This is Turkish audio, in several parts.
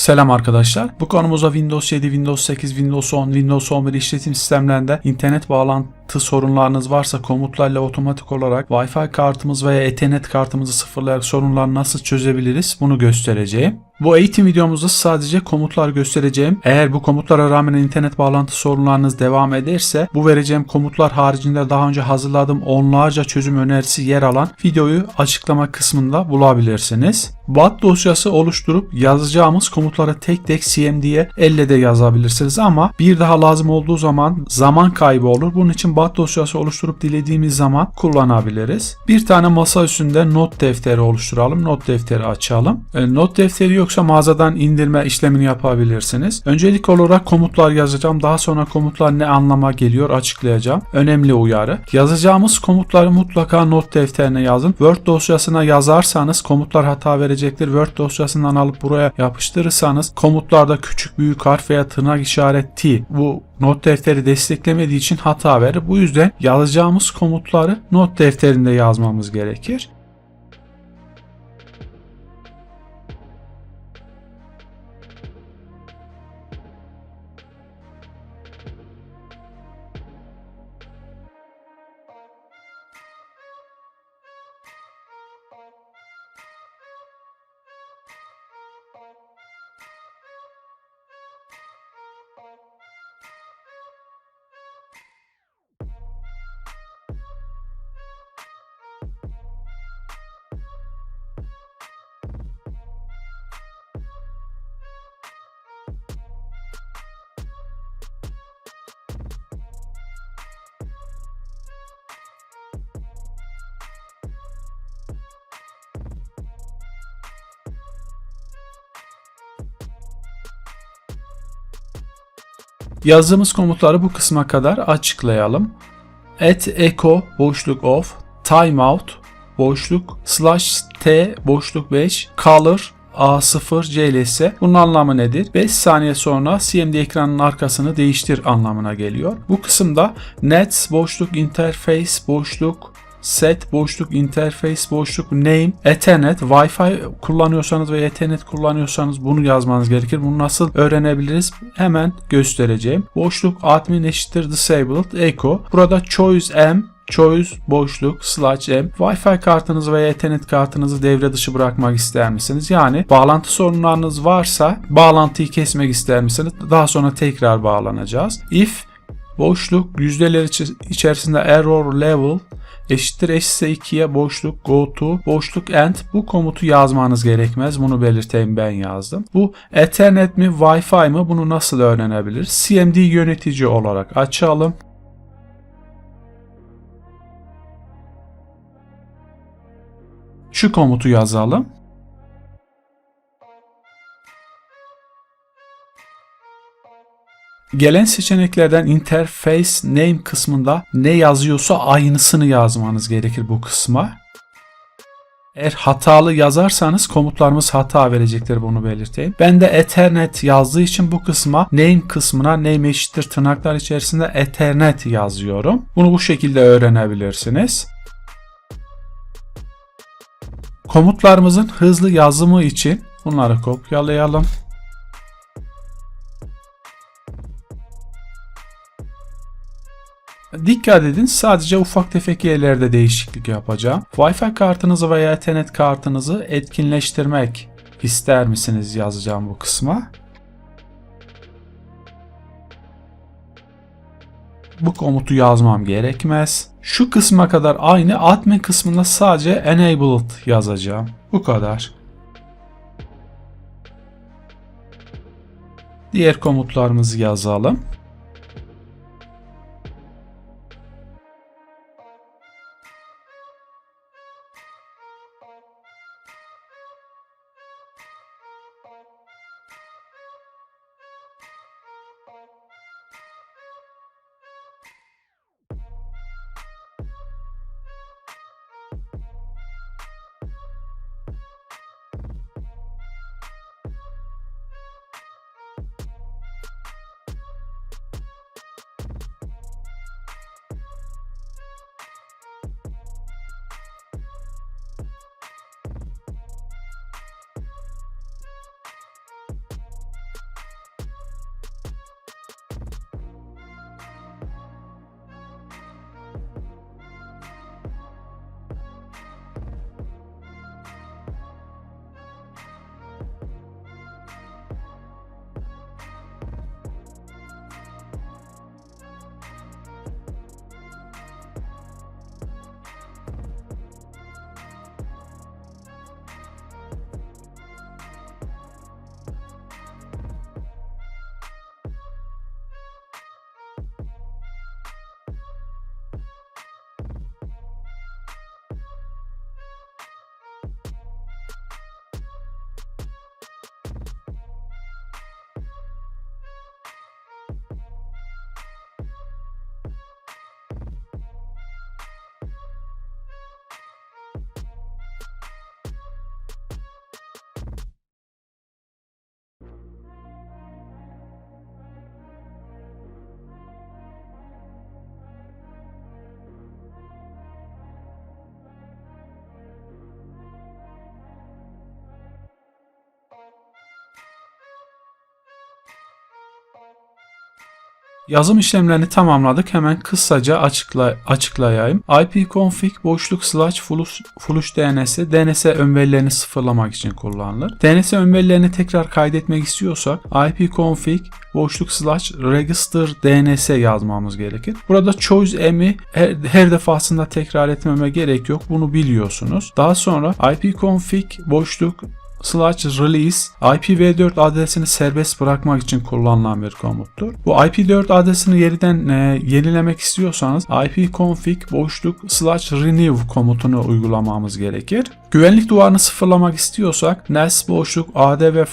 Selam arkadaşlar. Bu konumuzda Windows 7, Windows 8, Windows 10, Windows 11 işletim sistemlerinde internet bağlantı sorunlarınız varsa komutlarla otomatik olarak Wi-Fi kartımız veya Ethernet kartımızı sıfırlayarak sorunları nasıl çözebiliriz bunu göstereceğim. Bu eğitim videomuzda sadece komutlar göstereceğim. Eğer bu komutlara rağmen internet bağlantı sorunlarınız devam ederse bu vereceğim komutlar haricinde daha önce hazırladığım onlarca çözüm önerisi yer alan videoyu açıklama kısmında bulabilirsiniz. BAT dosyası oluşturup yazacağımız komutları tek tek CMD'ye elle de yazabilirsiniz ama bir daha lazım olduğu zaman zaman kaybı olur. Bunun için BAT dosyası oluşturup dilediğimiz zaman kullanabiliriz. Bir tane masa üstünde not defteri oluşturalım. Not defteri açalım. E, not defteri yoksa mağazadan indirme işlemini yapabilirsiniz. Öncelik olarak komutlar yazacağım. Daha sonra komutlar ne anlama geliyor açıklayacağım. Önemli uyarı. Yazacağımız komutları mutlaka not defterine yazın. Word dosyasına yazarsanız komutlar hata verecektir. Word dosyasından alıp buraya yapıştırırsanız komutlarda küçük büyük harf veya tırnak işareti bu not defteri desteklemediği için hata verir. Bu yüzden yazacağımız komutları not defterinde yazmamız gerekir. Yazdığımız komutları bu kısma kadar açıklayalım. at echo boşluk off timeout boşluk slash t boşluk 5 color A0 CLS bunun anlamı nedir? 5 saniye sonra CMD ekranının arkasını değiştir anlamına geliyor. Bu kısımda net boşluk interface boşluk set boşluk interface boşluk name ethernet wi-fi kullanıyorsanız ve ethernet kullanıyorsanız bunu yazmanız gerekir. Bunu nasıl öğrenebiliriz? Hemen göstereceğim. Boşluk admin eşittir disabled echo. Burada choice m choice boşluk slash m Wi-Fi kartınızı veya Ethernet kartınızı devre dışı bırakmak ister misiniz? Yani bağlantı sorunlarınız varsa bağlantıyı kesmek ister misiniz? Daha sonra tekrar bağlanacağız. If boşluk yüzdeler içerisinde error level eşittir eşitse 2'ye boşluk go to boşluk end bu komutu yazmanız gerekmez. Bunu belirteyim ben yazdım. Bu Ethernet mi Wi-Fi mi bunu nasıl öğrenebiliriz? CMD yönetici olarak açalım. Şu komutu yazalım. Gelen seçeneklerden interface name kısmında ne yazıyorsa aynısını yazmanız gerekir bu kısma. Eğer hatalı yazarsanız komutlarımız hata verecektir bunu belirteyim. Ben de Ethernet yazdığı için bu kısma name kısmına name eşittir tırnaklar içerisinde Ethernet yazıyorum. Bunu bu şekilde öğrenebilirsiniz. Komutlarımızın hızlı yazımı için bunları kopyalayalım. Dikkat edin sadece ufak tefek yerlerde değişiklik yapacağım. Wi-Fi kartınızı veya Ethernet kartınızı etkinleştirmek ister misiniz yazacağım bu kısma. Bu komutu yazmam gerekmez. Şu kısma kadar aynı admin kısmında sadece enabled yazacağım. Bu kadar. Diğer komutlarımızı yazalım. Yazım işlemlerini tamamladık. Hemen kısaca açıkla, açıklayayım. ipconfig boşluk slash flush, flush DNS, DNS ön sıfırlamak için kullanılır. DNS ön tekrar kaydetmek istiyorsak ipconfig boşluk slash register DNS yazmamız gerekir. Burada choose m'i her, her defasında tekrar etmeme gerek yok. Bunu biliyorsunuz. Daha sonra ipconfig boşluk slash release IPv4 adresini serbest bırakmak için kullanılan bir komuttur. Bu IP4 adresini yeniden e, yenilemek istiyorsanız ipconfig boşluk slash renew komutunu uygulamamız gerekir. Güvenlik duvarını sıfırlamak istiyorsak nes boşluk adv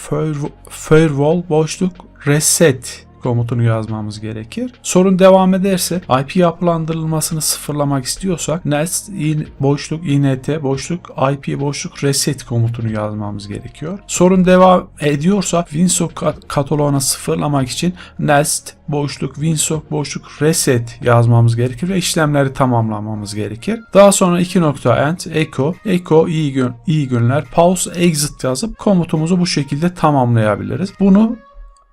firewall boşluk reset komutunu yazmamız gerekir. Sorun devam ederse IP yapılandırılmasını sıfırlamak istiyorsak nest in, boşluk int boşluk IP boşluk reset komutunu yazmamız gerekiyor. Sorun devam ediyorsa winsock kataloğuna sıfırlamak için nest boşluk winsock boşluk reset yazmamız gerekir ve işlemleri tamamlamamız gerekir. Daha sonra 2 nokta end echo echo iyi gün iyi günler pause exit yazıp komutumuzu bu şekilde tamamlayabiliriz. Bunu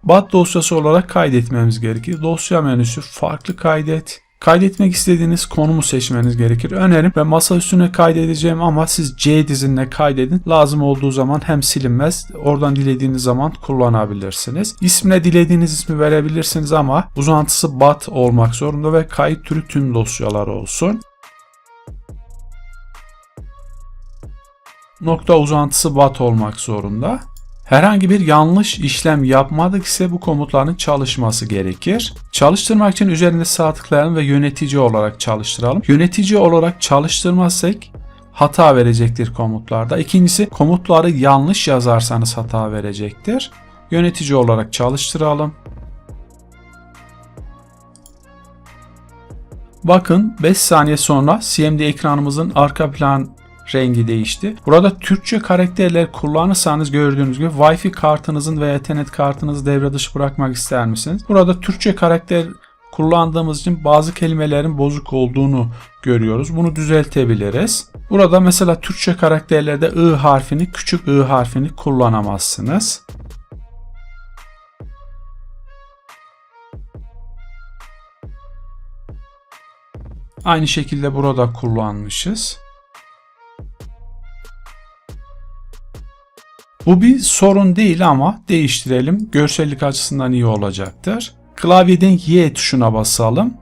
BAT dosyası olarak kaydetmemiz gerekir. Dosya menüsü farklı kaydet. Kaydetmek istediğiniz konumu seçmeniz gerekir. Önerim ve masa üstüne kaydedeceğim ama siz C dizinine kaydedin. Lazım olduğu zaman hem silinmez. Oradan dilediğiniz zaman kullanabilirsiniz. İsmine dilediğiniz ismi verebilirsiniz ama uzantısı BAT olmak zorunda ve kayıt türü tüm dosyalar olsun. Nokta uzantısı BAT olmak zorunda. Herhangi bir yanlış işlem yapmadık ise bu komutların çalışması gerekir. Çalıştırmak için üzerinde sağ tıklayalım ve yönetici olarak çalıştıralım. Yönetici olarak çalıştırmazsak hata verecektir komutlarda. İkincisi komutları yanlış yazarsanız hata verecektir. Yönetici olarak çalıştıralım. Bakın 5 saniye sonra CMD ekranımızın arka plan rengi değişti. Burada Türkçe karakterler kullanırsanız gördüğünüz gibi Wi-Fi kartınızın veya Ethernet kartınızı devre dışı bırakmak ister misiniz? Burada Türkçe karakter kullandığımız için bazı kelimelerin bozuk olduğunu görüyoruz. Bunu düzeltebiliriz. Burada mesela Türkçe karakterlerde I harfini, küçük I harfini kullanamazsınız. Aynı şekilde burada kullanmışız. Bu bir sorun değil ama değiştirelim. Görsellik açısından iyi olacaktır. Klavyeden Y tuşuna basalım.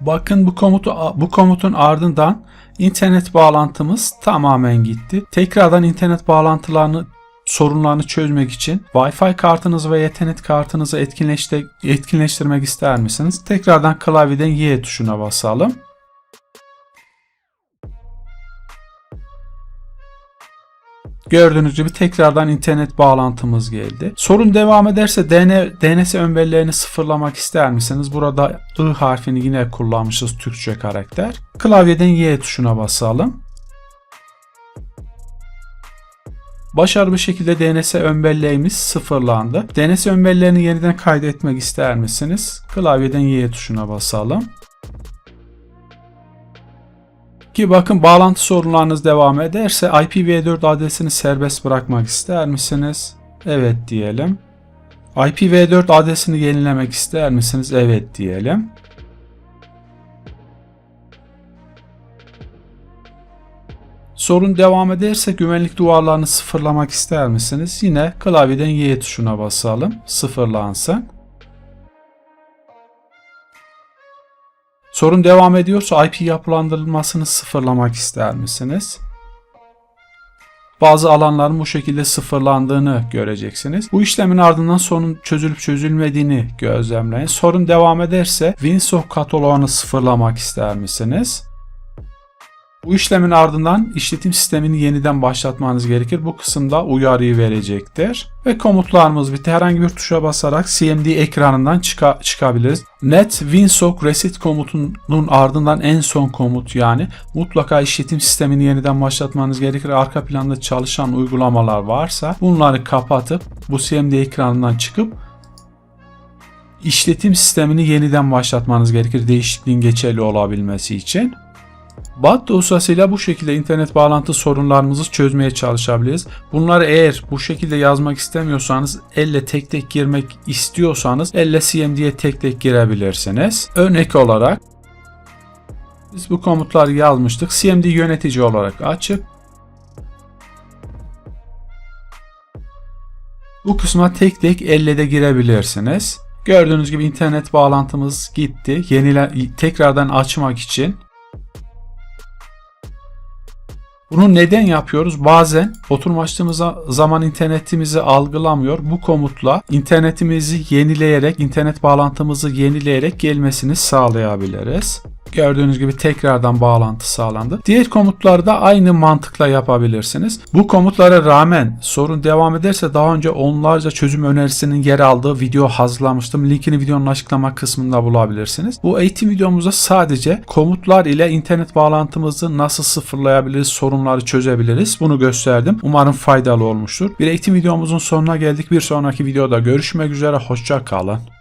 Bakın bu komutu bu komutun ardından internet bağlantımız tamamen gitti. Tekrardan internet bağlantılarını sorunlarını çözmek için Wi-Fi kartınızı ve Ethernet kartınızı etkinleştir etkinleştirmek ister misiniz? Tekrardan klavyeden Y tuşuna basalım. Gördüğünüz gibi tekrardan internet bağlantımız geldi. Sorun devam ederse DN, DNS ön sıfırlamak ister misiniz? Burada I harfini yine kullanmışız Türkçe karakter. Klavyeden Y tuşuna basalım. Başarılı bir şekilde DNS ön sıfırlandı. DNS ön yeniden kaydetmek ister misiniz? Klavyeden Y tuşuna basalım. Ki bakın bağlantı sorunlarınız devam ederse IPv4 adresini serbest bırakmak ister misiniz? Evet diyelim. IPv4 adresini yenilemek ister misiniz? Evet diyelim. Sorun devam ederse güvenlik duvarlarını sıfırlamak ister misiniz? Yine klavyeden Y tuşuna basalım. Sıfırlansın. Sorun devam ediyorsa IP yapılandırılmasını sıfırlamak ister misiniz? Bazı alanların bu şekilde sıfırlandığını göreceksiniz. Bu işlemin ardından sorun çözülüp çözülmediğini gözlemleyin. Sorun devam ederse Winsock kataloğunu sıfırlamak ister misiniz? Bu işlemin ardından işletim sistemini yeniden başlatmanız gerekir. Bu kısımda uyarıyı verecektir. Ve komutlarımız bitti. Herhangi bir tuşa basarak CMD ekranından çıka çıkabiliriz. Net winsock reset komutunun ardından en son komut yani mutlaka işletim sistemini yeniden başlatmanız gerekir. Arka planda çalışan uygulamalar varsa bunları kapatıp bu CMD ekranından çıkıp işletim sistemini yeniden başlatmanız gerekir değişikliğin geçerli olabilmesi için. Bat dosyasıyla bu şekilde internet bağlantı sorunlarımızı çözmeye çalışabiliriz. Bunları eğer bu şekilde yazmak istemiyorsanız elle tek tek girmek istiyorsanız elle cmd'ye tek tek girebilirsiniz. Örnek olarak biz bu komutları yazmıştık. cmd yönetici olarak açıp bu kısma tek tek elle de girebilirsiniz. Gördüğünüz gibi internet bağlantımız gitti. Yenile tekrardan açmak için bunu neden yapıyoruz? Bazen oturum açtığımız zaman internetimizi algılamıyor. Bu komutla internetimizi yenileyerek, internet bağlantımızı yenileyerek gelmesini sağlayabiliriz. Gördüğünüz gibi tekrardan bağlantı sağlandı. Diğer komutları da aynı mantıkla yapabilirsiniz. Bu komutlara rağmen sorun devam ederse daha önce onlarca çözüm önerisinin yer aldığı video hazırlamıştım. Linkini videonun açıklama kısmında bulabilirsiniz. Bu eğitim videomuzda sadece komutlar ile internet bağlantımızı nasıl sıfırlayabiliriz, sorunları çözebiliriz. Bunu gösterdim. Umarım faydalı olmuştur. Bir eğitim videomuzun sonuna geldik. Bir sonraki videoda görüşmek üzere. Hoşça kalın.